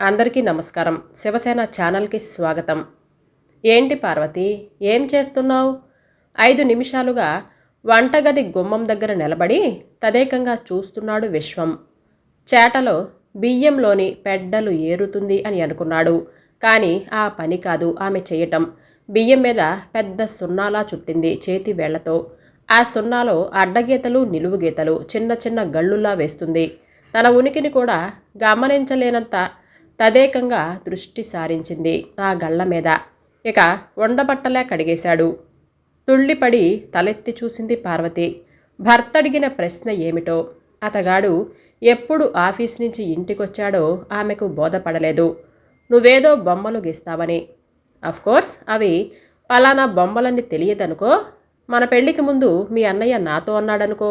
అందరికీ నమస్కారం. శివసేన ఛానల్కి స్వాగతం. ఏంటి పార్వతి? ఏం చేస్తున్నావు? ఐదు నిమిషాలుగా వంటగది గుమ్మం దగ్గర నిలబడి తదేకంగా చూస్తున్నాడు విశ్వం. చేటలో బియ్యంలోని పెడ్డలు ఏరుతుంది అని అనుకున్నాడు. కానీ ఆ పని కాదు ఆమె చేయటం. బియ్యం మీద పెద్ద సున్నాలా చుట్టింది చేతి వేళ్ళతో. ఆ సున్నాలో అడ్డగీతలు నిలువు గీతలు చిన్న చిన్న గళ్ళులా వేస్తుంది. తన ఉనికిని కూడా గమనించలేనంత తదేకంగా దృష్టి సారించింది ఆ గళ్ళ మీద. ఇక వండబట్టలే కడిగేశాడు. తుళ్ళిపడి తలెత్తి చూసింది పార్వతి. భర్త అడిగిన ప్రశ్న ఏమిటో? అతగాడు ఎప్పుడు ఆఫీస్ నుంచి ఇంటికొచ్చాడో ఆమెకు బోధపడలేదు. నువ్వేదో బొమ్మలు గీస్తావని. అఫ్కోర్స్ అవి పలానా బొమ్మలని తెలియదనుకో. మన పెళ్ళికి ముందు మీ అన్నయ్య నాతో అన్నాడనుకో.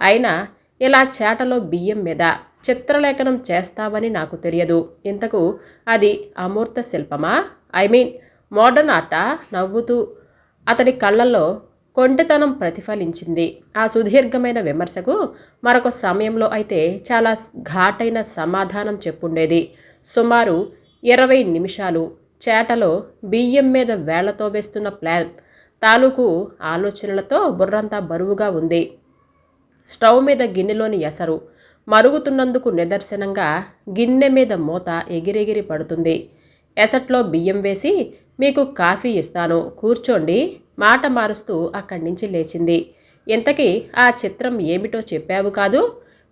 అయినా ఇలా చేటలో బియ్యం మీద చిత్రలేఖనం చేస్తావని నాకు తెలియదు. ఇంతకు అది అమూర్త శిల్పమా? ఐ మీన్ మోడర్న్ ఆర్టా? నవ్వుతూ అతడి కళ్ళల్లో కొంటితనం ప్రతిఫలించింది. ఆ సుదీర్ఘమైన విమర్శకు మరొక సమయంలో అయితే చాలా ఘాటైన సమాధానం చెప్పుండేది. సుమారు ఇరవై నిమిషాలు చేటలో బియ్యం మీద వేళ్ళతో వేస్తున్న ప్లాన్ తాలూకు ఆలోచనలతో బుర్రంతా బరువుగా ఉంది. స్టవ్ మీద గిన్నెలోని ఎసరు మరుగుతున్నందుకు నిదర్శనంగా గిన్నె మీద మూత ఎగిరెగిరి పడుతుంది. ఎసట్లో బియ్యం వేసి మీకు కాఫీ ఇస్తాను. కూర్చోండి. మాట మారుస్తూ అక్కడి నుంచి లేచింది. ఇంతకీ ఆ చిత్రం ఏమిటో చెప్పావు కాదు?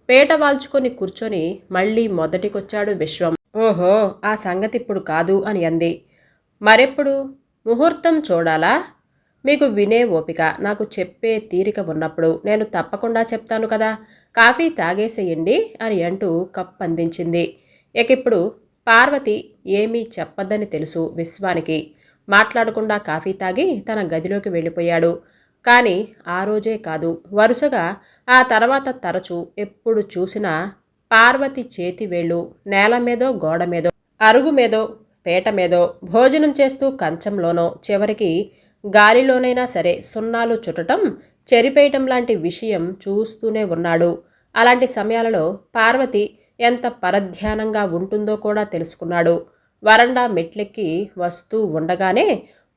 పేట వాల్చుకొని కూర్చొని మళ్ళీ మొదటికొచ్చాడు విశ్వం. ఓహో ఆ సంగతి ఇప్పుడు కాదు అని అంది. మరెప్పుడు? ముహూర్తం చూడాలా? మీకు వినే ఓపిక నాకు చెప్పే తీరిక ఉన్నప్పుడు నేను తప్పకుండా చెప్తాను కదా. కాఫీ తాగేసేయండి అని అంటూ కప్ అందించింది. ఇక ఇప్పుడు పార్వతి ఏమీ చెప్పద్దని తెలుసు విశ్వానికి. మాట్లాడకుండా కాఫీ తాగి తన గదిలోకి వెళ్ళిపోయాడు. కానీ ఆ రోజే కాదు వరుసగా ఆ తర్వాత తరచూ ఎప్పుడు చూసినా పార్వతి చేతి వేళ్ళు నేల మీదో గోడ మీదో అరుగు మీదో పేట మీదో భోజనం చేస్తూ కంచంలోనో చివరికి గాలిలోనైనా సరే సున్నాలు చుట్టటం చెరిపేయటం లాంటి విషయం చూస్తూనే ఉన్నాడు. అలాంటి సమయాలలో పార్వతి ఎంత పరధ్యానంగా ఉంటుందో కూడా తెలుసుకున్నాడు. వరండా మెట్లెక్కి వస్తూ ఉండగానే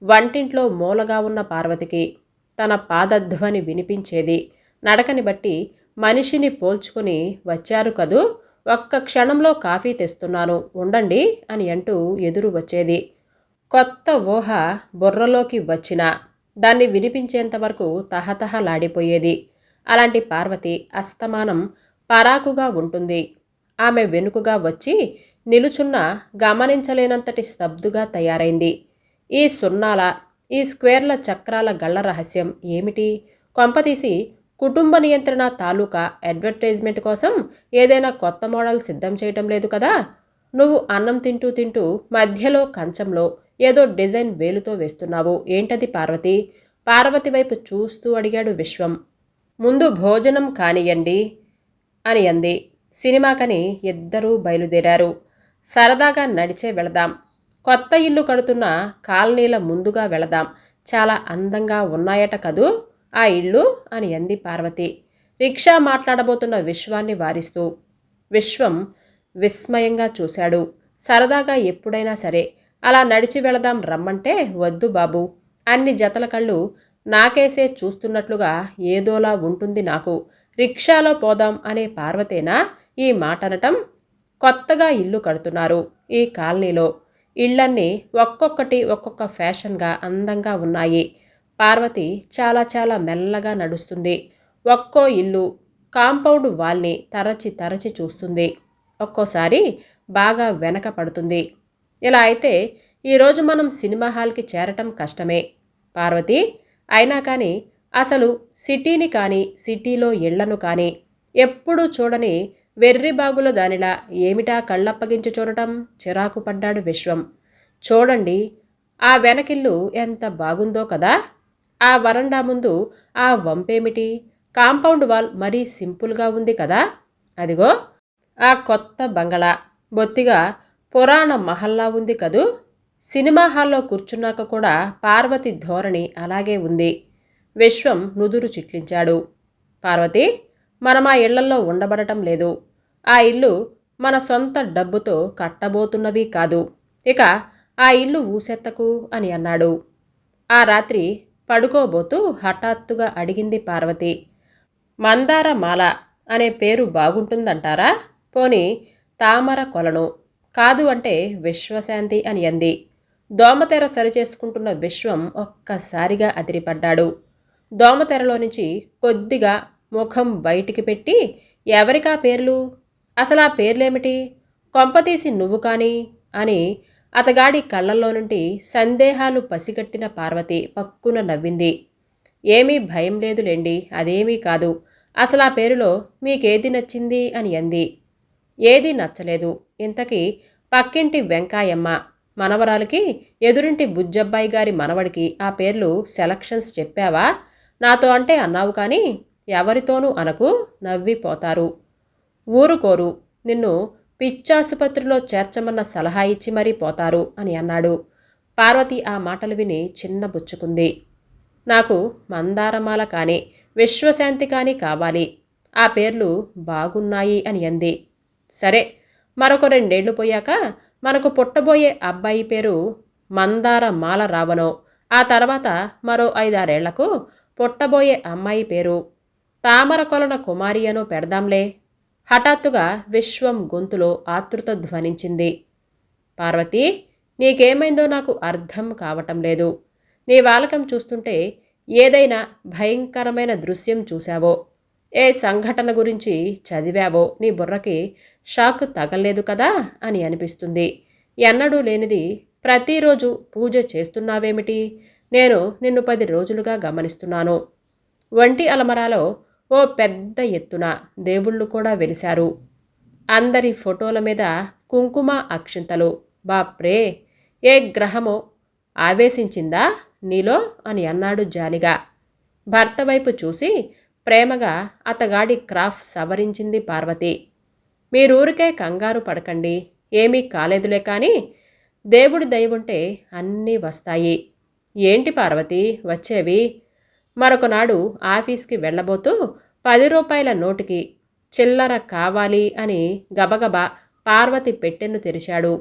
వంటింట్లో మూలగా ఉన్న పార్వతికి తన పాదధ్వని వినిపించేది. నడకని బట్టి మనిషిని పోల్చుకుని వచ్చారు కదూ ఒక్క క్షణంలో కాఫీ తెస్తున్నాను ఉండండి అని అంటూ ఎదురు వచ్చేది. కొత్త ఊహ బుర్రలోకి వచ్చినా దాన్ని వినిపించేంత వరకు తహతహలాడిపోయేది. అలాంటి పార్వతి అస్తమానం పరాకుగా ఉంటుంది. ఆమె వెనుకగా వచ్చి నిలుచున్న గమనించలేనంతటి స్తబ్దుగా తయారైంది. ఈ సున్నాల ఈ స్క్వేర్ల చక్రాల గళ్ళ రహస్యం ఏమిటి? కొంపతీసి కుటుంబ నియంత్రణ తాలూకా అడ్వర్టైజ్మెంట్ కోసం ఏదైనా కొత్త మోడల్ సిద్ధం చేయటం లేదు కదా? నువ్వు అన్నం తింటూ తింటూ మధ్యలో కంచంలో ఏదో డిజైన్ వేలుతో వేస్తున్నావు. ఏంటది పార్వతి? పార్వతి వైపు చూస్తూ అడిగాడు విశ్వం. ముందు భోజనం కానియండి అని అంది. సినిమాకని ఇద్దరూ బయలుదేరారు. సరదాగా నడిచే వెళదాం. కొత్త ఇల్లు కడుతున్న కాలనీల ముందుగా వెళదాం. చాలా అందంగా ఉన్నాయట కదూ ఆ ఇల్లు అని అంది పార్వతి. రిక్షా మాట్లాడబోతున్న విశ్వాన్ని వారిస్తూ. విశ్వం విస్మయంగా చూశాడు. సరదాగా ఎప్పుడైనా సరే అలా నడిచి వెళదాం రమ్మంటే వద్దు బాబు. అన్ని జతల కళ్ళు నాకేసే చూస్తున్నట్లుగా ఏదోలా ఉంటుంది నాకు. రిక్షాలో పోదాం అనే పార్వతేనా ఈ మాట అనటం కొత్తగా ఇల్లు కడుతున్నారు ఈ కాలనీలో. ఇళ్ళన్నీ ఒక్కొక్కటి ఒక్కొక్క ఫ్యాషన్గా అందంగా ఉన్నాయి. పార్వతి చాలా చాలా మెల్లగా నడుస్తుంది. ఒక్కో ఇల్లు కాంపౌండ్ వాల్ని తరచి తరచి చూస్తుంది. ఒక్కోసారి బాగా వెనక పడుతుంది. ఇలా అయితే ఈరోజు మనం సినిమా హాల్కి చేరటం కష్టమే. పార్వతి అయినా కానీ అసలు సిటీని కానీ సిటీలో ఇళ్ళను కానీ ఎప్పుడూ చూడని వెర్రిబాగుల దానిలా ఏమిటా కళ్ళప్పగించి చూడటం? చిరాకు పడ్డాడు విశ్వం. చూడండి ఆ వెనకిల్లు ఎంత బాగుందో కదా! ఆ వరండా ముందు ఆ వంపేమిటి? కాంపౌండ్ వాల్ మరీ సింపుల్గా ఉంది కదా! అదిగో ఆ కొత్త బంగళా. బొత్తిగా పురాణ మహల్లా ఉంది కదూ? సినిమా హాల్లో కూర్చున్నాక కూడా పార్వతి ధోరణి అలాగే ఉంది. విశ్వం నుదురు చిట్లించాడు. పార్వతి మనం ఆ ఇళ్ళలో ఉండబడటం లేదు. ఆ ఇల్లు మన సొంత డబ్బుతో కట్టబోతున్నవి కాదు. ఇక ఆ ఇల్లు ఊసెత్తకు అని అన్నాడు. ఆ రాత్రి పడుకోబోతూ హఠాత్తుగా అడిగింది పార్వతి మందార మాల అనే పేరు బాగుంటుందంటారా? పోని తామర కొలను. కాదు అంటే విశ్వశాంతి అని అంది. దోమతెర సరిచేసుకుంటున్న విశ్వం ఒక్కసారిగా అదిరిపడ్డాడు. దోమతెరలో నుంచి కొద్దిగా ముఖం బయటికి పెట్టి ఎవరికా పేర్లు? అసలు ఆ పేర్లేమిటి? కొంపతీసి నువ్వు కానీ? అని అతగాడి కళ్ళల్లో నుండి సందేహాలు పసిగట్టిన పార్వతి పక్కున నవ్వింది. ఏమీ భయం లేదులేండి అదేమీ కాదు. అసలు ఆ పేరులో మీకేది నచ్చింది అని అంది. ఏదీ నచ్చలేదు. ఇంతకీ పక్కింటి వెంకాయమ్మ మనవరాలకి ఎదురింటి బుజ్జబ్బాయి గారి మనవడికి ఆ పేర్లు సెలక్షన్స్ చెప్పావా? నాతో అంటే అన్నావు కానీ ఎవరితోనూ అనకు నవ్విపోతారు. ఊరుకోరు. నిన్ను పిచ్చాసుపత్రిలో చేర్చమన్న సలహా ఇచ్చి మరీ పోతారు అని అన్నాడు. పార్వతి ఆ మాటలు విని చిన్నబుచ్చుకుంది నాకు మందారమాల కానీ విశ్వశాంతి కానీ కావాలి. ఆ పేర్లు బాగున్నాయి అని అంది. సరే మరొక రెండేళ్ళు పోయాక మనకు పుట్టబోయే అబ్బాయి పేరు మందార మాల రావనో ఆ తర్వాత మరో ఐదారేళ్ళకు పుట్టబోయే అమ్మాయి పేరు తామర కొలన కుమారి అనో పెడదాంలే. హఠాత్తుగా విశ్వం గొంతులో ఆతృత ధ్వనించింది. పార్వతి నీకేమైందో నాకు అర్థం కావటం లేదు. నీ వాలకం చూస్తుంటే ఏదైనా భయంకరమైన దృశ్యం చూశావో ఏ సంఘటన గురించి చదివావో నీ బుర్రకి షాక్ తగలేదు కదా అని అనిపిస్తుంది. ఎన్నడూ లేనిది ప్రతిరోజు పూజ చేస్తున్నావేమిటి? నేను నిన్ను పది రోజులుగా గమనిస్తున్నాను. వంటి అలమరాలో ఓ పెద్ద ఎత్తున దేవుళ్ళు కూడా వెలిశారు. అందరి ఫోటోల మీద కుంకుమ అక్షింతలు. బాప్రే! ఏ గ్రహమో? ఆవేశించిందా నీలో? అని అన్నాడు జాలిగా. భర్త వైపు చూసి ప్రేమగా అతగాడి క్రాఫ్ సవరించింది పార్వతి. మీరూరికే కంగారు పడకండి. ఏమీ కాలేదులే కానీ దేవుడు దయవుంటే అన్నీ వస్తాయి. ఏంటి పార్వతి? వచ్చేవి? మరొకనాడు ఆఫీస్కి వెళ్ళబోతూ పది రూపాయల నోటుకి చిల్లర కావాలి అని గబగబా పార్వతి పెట్టెన్ను తెరిచాడు.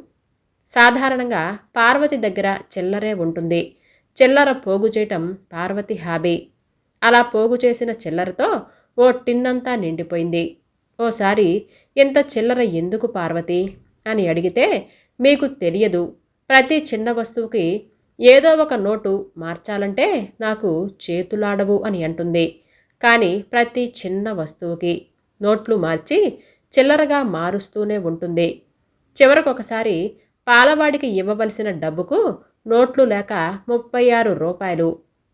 సాధారణంగా పార్వతి దగ్గర చిల్లరే ఉంటుంది. చిల్లర పోగు చేయటం పార్వతి హాబీ. అలా పోగు చేసిన చిల్లరతో ఓ టిన్నంతా నిండిపోయింది. ఓసారి ఇంత చిల్లర ఎందుకు పార్వతి? అని అడిగితే మీకు తెలియదు. ప్రతి చిన్న వస్తువుకి ఏదో ఒక నోటు మార్చాలంటే నాకు చేతులాడవు అని అంటుంది. కానీ ప్రతి చిన్న వస్తువుకి నోట్లు మార్చి చిల్లరగా మారుస్తూనే ఉంటుంది. చివరకొకసారి పాలవాడికి ఇవ్వవలసిన డబ్బుకు నోట్లు లేక ముప్పై ఆరు రూపాయలు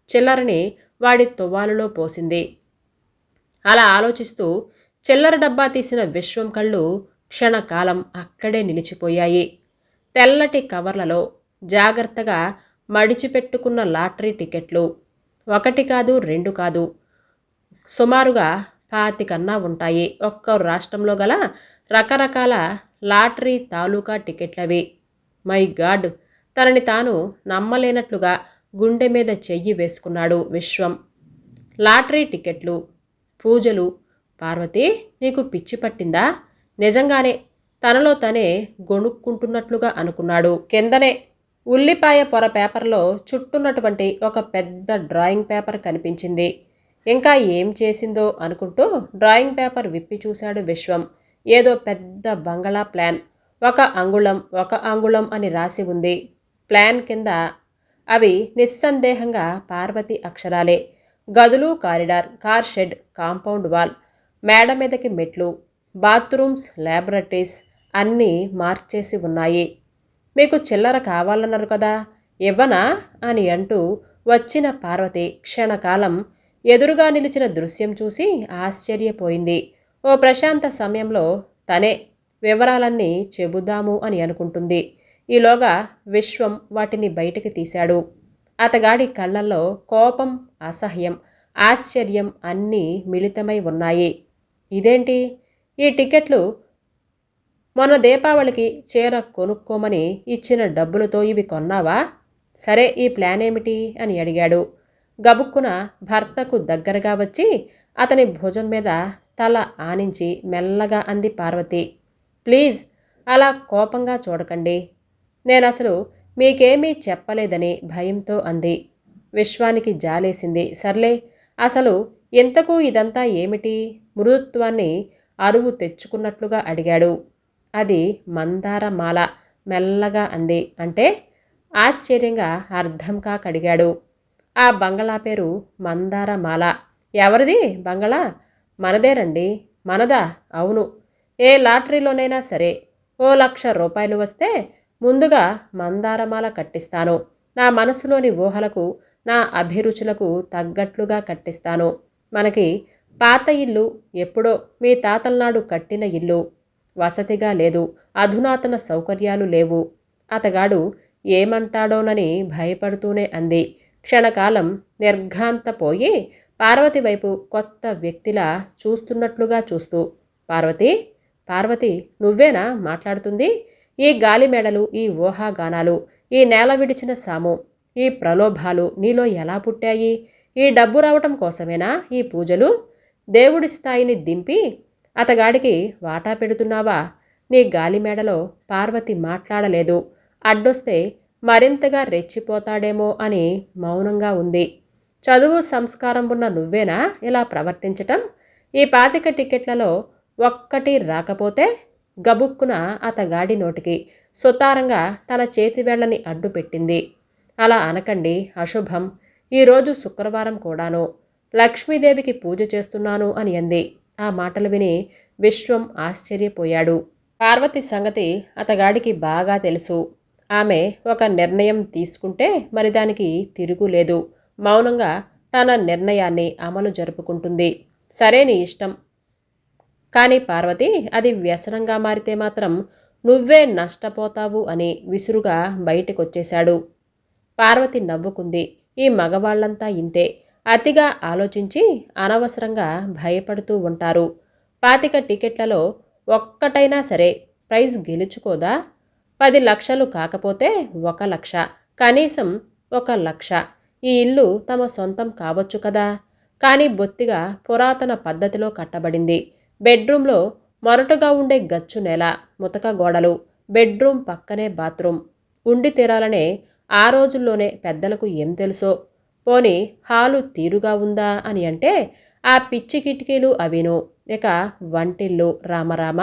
చిల్లరని వాడి తువ్వాలులో పోసింది. అలా ఆలోచిస్తూ చిల్లర డబ్బా తీసిన విశ్వం కళ్ళు క్షణకాలం అక్కడే నిలిచిపోయాయి. తెల్లటి కవర్లలో జాగ్రత్తగా మడిచిపెట్టుకున్న లాటరీ టికెట్లు. ఒకటి కాదు రెండు కాదు సుమారుగా పాతికన్నా ఉంటాయి. ఒక్క రాష్ట్రంలో గల రకరకాల లాటరీ తాలూకా టికెట్లవి. My god! తనని తాను నమ్మలేనట్లుగా గుండె మీద చెయ్యి వేసుకున్నాడు విశ్వం. లాటరీ టికెట్లు పూజలు పార్వతి నీకు పిచ్చి పట్టిందా? నిజంగానే తనలో తనే గొణుక్కుంటున్నట్లుగా అనుకున్నాడు. కిందనే ఉల్లిపాయ పొర పేపర్లో చుట్టున్నటువంటి ఒక పెద్ద డ్రాయింగ్ పేపర్ కనిపించింది. ఇంకా ఏం చేసిందో అనుకుంటూ డ్రాయింగ్ పేపర్ విప్పి చూశాడు విశ్వం. ఏదో పెద్ద బంగళా ప్లాన్. ఒక అంగుళం ఒక అంగుళం అని రాసి ఉంది. ప్లాన్ కింద అవి నిస్సందేహంగా పార్వతి అక్షరాలే. గదులు corridor car shed compound wall. మేడ మీదకి మెట్లు బాత్రూమ్స్ ల్యాబొరేటరీస్ అన్నీ మార్క్ చేసి ఉన్నాయి. మీకు చిల్లర కావాలన్నారు కదా ఇవ్వనా అని అంటూ వచ్చిన పార్వతి క్షణకాలం ఎదురుగా నిలిచిన దృశ్యం చూసి ఆశ్చర్యపోయింది. ఓ ప్రశాంత సమయంలో తనే వివరాలన్నీ చెబుదాము అని అనుకుంటుంది. ఈలోగా విశ్వం వాటిని బయటికి తీశాడు. అతగాడి కళ్ళల్లో కోపం అసహ్యం ఆశ్చర్యం అన్నీ మిళితమై ఉన్నాయి. ఇదేంటి? ఈ టికెట్లు మొన్న దీపావళికి చీర కొనుక్కోమని ఇచ్చిన డబ్బులతో ఇవి కొన్నావా? సరే ఈ ప్లాన్ ఏమిటి? అని అడిగాడు. గబుక్కున భర్తకు దగ్గరగా వచ్చి అతని భుజం మీద తల ఆనించి మెల్లగా అంది పార్వతి. ప్లీజ్ అలా కోపంగా చూడకండి. నేను అసలు మీకేమీ చెప్పలేదని భయంతో అంది. విశ్వానికి జాలేసింది. సర్లే అసలు ఇంతకు ఇదంతా ఏమిటి? మృదుత్వాన్ని అరువు తెచ్చుకున్నట్లుగా అడిగాడు. అది మందారమాల మెల్లగా అంది. అంటే ఆశ్చర్యంగా అర్థం కాక అడిగాడు ఆ బంగళా పేరు మందారమాల. ఎవరిది? బంగళా? మనదేనండి మనదా? అవును. ఏ లాటరీలోనైనా సరే ఓ లక్ష రూపాయలు వస్తే ముందుగా మందారమాల కట్టిస్తాను. నా మనసులోని ఊహలకు నా అభిరుచులకు తగ్గట్లుగా కట్టిస్తాను. మనకి పాత ఇల్లు ఎప్పుడో మీ తాతల నాడు కట్టిన ఇల్లు. వసతిగా లేదు అధునాతన సౌకర్యాలు లేవు. అతగాడు ఏమంటాడోనని భయపడుతూనే అంది. క్షణకాలం నిర్ఘాంతపోయి పార్వతి వైపు కొత్త వ్యక్తిలా చూస్తున్నట్లుగా చూస్తూ పార్వతి పార్వతి నువ్వేనా మాట్లాడుతుంది? ఈ గాలి మెడలు ఈ ఊహాగానాలు ఈ నేల విడిచిన సాము ఈ ప్రలోభాలు నీలో ఎలా పుట్టాయి? ఈ డబ్బు రావటం కోసమేనా ఈ పూజలు? దేవుడి స్థాయిని దింపి అతగాడికి వాటా పెడుతున్నావా? నీ గాలి మేడలో పార్వతి మాట్లాడలేదు. అడ్డొస్తే మరింతగా రెచ్చిపోతాడేమో అని మౌనంగా ఉంది. చదువు సంస్కారం ఉన్న నువ్వేనా ఇలా ప్రవర్తించటం? ఈ పాతిక టికెట్లలో ఒక్కటి రాకపోతే గబుక్కున అతగాడి నోటికి సుతారంగా తన చేతివేళ్ళని అడ్డు పెట్టింది అలా అనకండి అశుభం. ఈరోజు శుక్రవారం కూడాను. లక్ష్మీదేవికి పూజ చేస్తున్నాను అని అంది. ఆ మాటలు విని విశ్వం ఆశ్చర్యపోయాడు. పార్వతి సంగతి అతగాడికి బాగా తెలుసు. ఆమె ఒక నిర్ణయం తీసుకుంటే మరి దానికి తిరుగులేదు మౌనంగా తన నిర్ణయాన్ని అమలు జరుపుకుంటుంది. సరే నీ ఇష్టం. కానీ పార్వతి అది వ్యసనంగా మారితే మాత్రం నువ్వే నష్టపోతావు అని విసురుగా బయటకొచ్చేశాడు. పార్వతి నవ్వుకుంది. ఈ మగవాళ్ళంతా ఇంతే. అతిగా ఆలోచించి అనవసరంగా భయపడుతూ ఉంటారు. పాతిక టికెట్లలో ఒక్కటైనా సరే ప్రైజ్ గెలుచుకోదా? పది లక్షలు కాకపోతే ఒక లక్ష కనీసం ఒక లక్ష. ఈ ఇల్లు తమ సొంతం కావచ్చు కదా? కానీ బొత్తిగా పురాతన పద్ధతిలో కట్టబడింది. బెడ్రూమ్లో మొరటుగా ఉండే గచ్చు నేల ముతక గోడలు బెడ్రూమ్ పక్కనే బాత్రూమ్. ఉండి తీరాలనే ఆ రోజుల్లోనే పెద్దలకు ఏం తెలుసో? పోని హాలు తీరుగా ఉందా అని అంటే ఆ పిచ్చి కిటికీలు అవిను. ఇక వంటిల్లు రామరామ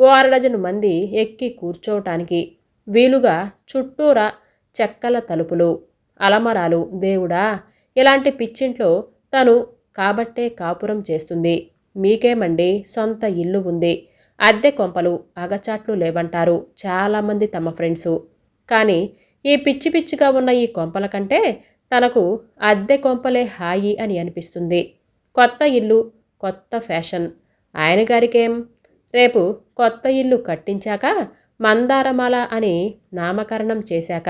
ఓ అరడజను మంది ఎక్కి కూర్చోవటానికి వీలుగా చుట్టూరా చెక్కల తలుపులు అలమరాలు దేవుడా ఇలాంటి పిచ్చింట్లో తను కాబట్టే కాపురం చేస్తుంది. మీకేమండి? సొంత ఇల్లు ఉంది. అద్దె కొంపలు అగచాట్లు లేవంటారు చాలామంది తమ ఫ్రెండ్సు. కానీ ఈ పిచ్చి పిచ్చిగా ఉన్న ఈ కొంపల కంటే తనకు అద్దె కొంపలే హాయి అని అనిపిస్తుంది. కొత్త ఇల్లు కొత్త ఫ్యాషన్. ఆయన గారికేం? రేపు కొత్త ఇల్లు కట్టించాక మందారమాల అని నామకరణం చేశాక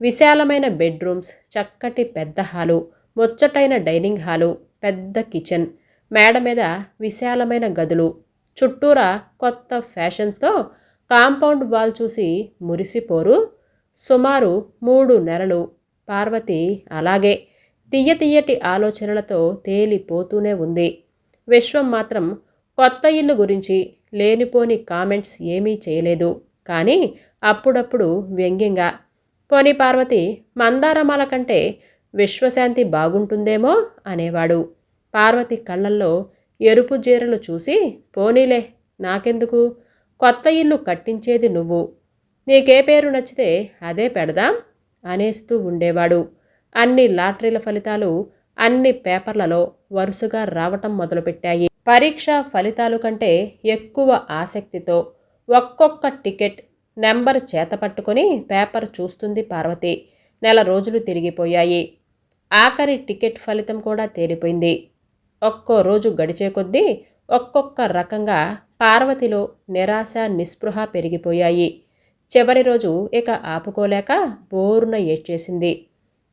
విశాలమైన బెడ్రూమ్స్ చక్కటి పెద్ద హాలు ముచ్చటైన డైనింగ్ హాలు పెద్ద కిచెన్ మేడ మీద విశాలమైన గదులు చుట్టూరా కొత్త ఫ్యాషన్స్తో కాంపౌండ్ వాల్ చూసి మురిసిపోరు. సుమారు మూడు నెలలు పార్వతి అలాగే తీయ తీయటి ఆలోచనలతో తేలిపోతూనే ఉంది. విశ్వం మాత్రం కొత్త ఇల్లు గురించి లేనిపోని కామెంట్స్ ఏమీ చేయలేదు. కానీ అప్పుడప్పుడు వ్యంగ్యంగా పోని పార్వతి మందారమాల కంటే విశ్వశాంతి బాగుంటుందేమో? అనేవాడు. పార్వతి కళ్ళల్లో ఎరుపు జీరలు చూసి పోనీలే నాకెందుకు? కొత్త ఇల్లు కట్టించేది నువ్వు. నీకే పేరు నచ్చితే అదే పెడదాం. అనేస్తూ ఉండేవాడు. అన్ని లాటరీల ఫలితాలు అన్ని పేపర్లలో వరుసగా రావటం మొదలుపెట్టాయి. పరీక్ష ఫలితాలు కంటే ఎక్కువ ఆసక్తితో ఒక్కొక్క టికెట్ నెంబర్ చేతపట్టుకొని పేపర్ చూస్తుంది పార్వతి. నెల రోజులు తిరిగిపోయాయి. ఆఖరి టికెట్ ఫలితం కూడా తేలిపోయింది. ఒక్కో రోజు గడిచే కొద్దీ ఒక్కొక్క రకంగా పార్వతిలో నిరాశ నిస్పృహ పెరిగిపోయాయి. చివరి రోజు ఇక ఆపుకోలేక బోరున ఏడ్చేసింది.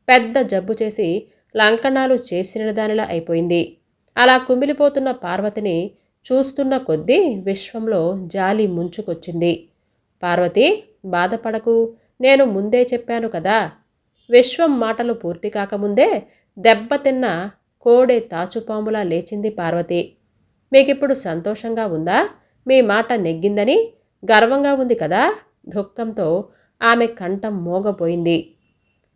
పెద్ద జబ్బు చేసి లంకణాలు చేసిన దానిలా అయిపోయింది. అలా కుమిలిపోతున్న పార్వతిని చూస్తున్న కొద్దీ విశ్వంలో జాలి ముంచుకొచ్చింది. పార్వతి బాధపడకు నేను ముందే చెప్పాను కదా. విశ్వం మాటలు పూర్తి కాకముందే దెబ్బతిన్న కోడే తాచుపాములా లేచింది పార్వతి. మీకిప్పుడు సంతోషంగా ఉందా? మీ మాట నెగ్గిందని గర్వంగా ఉంది కదా. దుఃఖంతో ఆమె కంఠం మోగపోయింది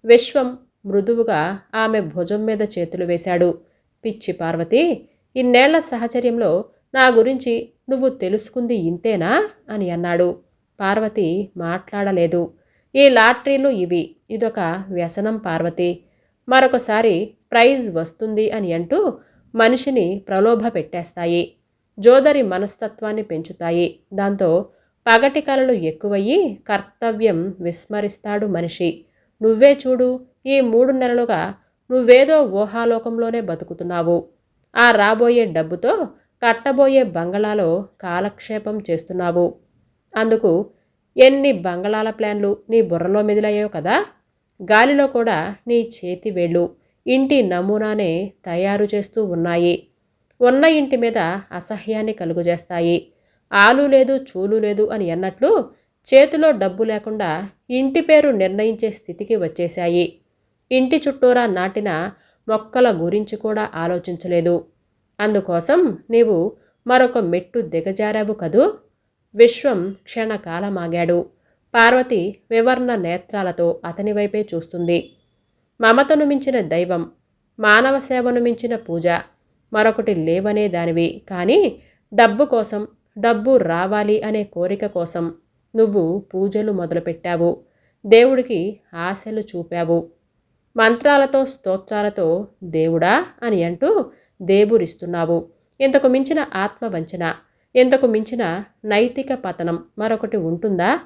విశ్వం మృదువుగా ఆమె భుజం మీద చేతులు వేశాడు. పిచ్చి పార్వతి ఇన్నేళ్ళ సహచర్యంలో నా గురించి నువ్వు తెలుసుకుంది ఇంతేనా? అని అన్నాడు. పార్వతి మాట్లాడలేదు. ఈ లాటరీలు ఇవి. ఇదొక వ్యసనం పార్వతి. మరొకసారి ప్రైజ్ వస్తుంది అని అంటూ మనిషిని ప్రలోభ పెట్టేస్తాయి జోదరి మనస్తత్వాన్ని పెంచుతాయి. దాంతో పగటి కలలు ఎక్కువయ్యి కర్తవ్యం విస్మరిస్తాడు మనిషి. నువ్వే చూడు ఈ మూడు నెలలుగా నువ్వేదో ఊహాలోకంలోనే బతుకుతున్నావు. ఆ రాబోయే డబ్బుతో కట్టబోయే బంగళాలో కాలక్షేపం చేస్తున్నావు. అందుకు ఎన్ని బంగళాల ప్లాన్లు నీ బుర్రలో మెదిలయ్యో కదా? గాలిలో కూడా నీ చేతి వేళ్ళు ఇంటి నమూనానే తయారు చేస్తూ ఉన్నాయి. ఉన్న ఇంటి మీద అసహ్యాన్ని కలుగజేస్తాయి. ఆలు లేదు చూలు లేదు అని అన్నట్లు చేతిలో డబ్బు లేకుండా ఇంటి పేరు నిర్ణయించే స్థితికి వచ్చేశాయి. ఇంటి చుట్టూరా నాటిన మొక్కల గురించి కూడా ఆలోచించలేదు. అందుకోసం నీవు మరొక మెట్టు దిగజారావు కదూ? విశ్వం క్షణకాలమాగాడు. పార్వతి వివర్ణ నేత్రాలతో అతని వైపే చూస్తుంది. మమతను మించిన దైవం మానవ సేవను మించిన పూజ మరొకటి లేవనే దానివి. కానీ డబ్బు కోసం డబ్బు రావాలి అనే కోరిక కోసం నువ్వు పూజలు మొదలుపెట్టావు. దేవుడికి ఆశలు చూపావు. మంత్రాలతో స్తోత్రాలతో దేవుడా అని అంటూ దేవురిస్తున్నావు. ఇంతకు మించిన ఆత్మవంచన ఇంతకు మించిన నైతిక పతనం మరొకటి ఉంటుందా?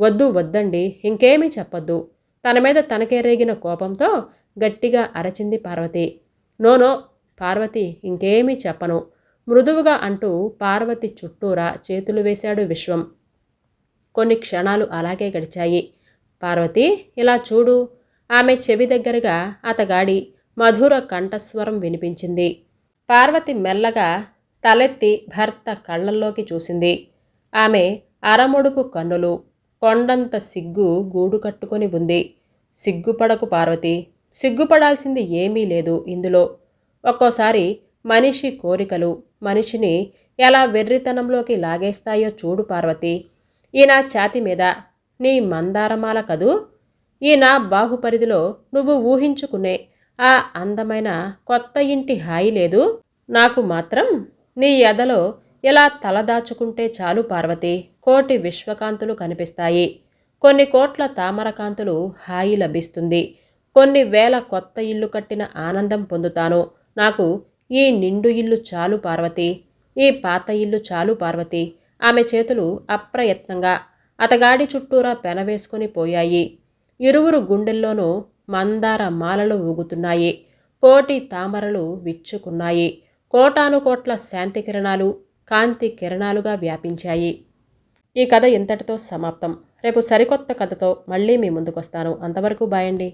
వద్దు వద్దండి ఇంకేమీ చెప్పొద్దు. తన మీద తనకే రేగిన కోపంతో గట్టిగా అరచింది పార్వతి. నోనో పార్వతి ఇంకేమీ చెప్పను. మృదువుగా అంటూ పార్వతి చుట్టూరా చేతులు వేశాడు విశ్వం. కొన్ని క్షణాలు అలాగే గడిచాయి. పార్వతి ఇలా చూడు. ఆమె చెవి దగ్గరగా అతగాడి మధుర కంఠస్వరం వినిపించింది. పార్వతి మెల్లగా తలెత్తి భర్త కళ్ళల్లోకి చూసింది. ఆమె అరముడుపు కన్నులు కొండంత సిగ్గు గూడు కట్టుకొని ఉంది. సిగ్గుపడకు పార్వతి. సిగ్గుపడాల్సింది ఏమీ లేదు ఇందులో. ఒక్కోసారి మనిషి కోరికలు మనిషిని ఎలా వెర్రితనంలోకి లాగేస్తాయో చూడు పార్వతి. ఈ నా ఛాతి మీద నీ మందారమాల కదూ? ఈ నా బాహుపరిధిలో నువ్వు ఊహించుకునే ఆ అందమైన కొత్త ఇంటి హాయి లేదు? నాకు మాత్రం నీ ఎదలో ఇలా తలదాచుకుంటే చాలు పార్వతి. కోటి విశ్వకాంతులు కనిపిస్తాయి. కొన్ని కోట్ల తామరకాంతులు హాయి లభిస్తుంది. కొన్ని వేల కొత్త ఇల్లు కట్టిన ఆనందం పొందుతాను. నాకు ఈ నిండు ఇల్లు చాలు పార్వతి ఈ పాత ఇల్లు చాలు పార్వతి ఆమె చేతులు అప్రయత్నంగా అతగాడి చుట్టూరా పెనవేసుకొని పోయాయి. ఇరువురు గుండెల్లోనూ మందార మాలలు ఊగుతున్నాయి. కోటి తామరలు విచ్చుకున్నాయి. కోటాను కోట్ల శాంతి కిరణాలు కాంతి కిరణాలుగా వ్యాపించాయి. ఈ కథ ఇంతటితో సమాప్తం. రేపు సరికొత్త కథతో మళ్ళీ మీ ముందుకొస్తాను. అంతవరకు బాయండి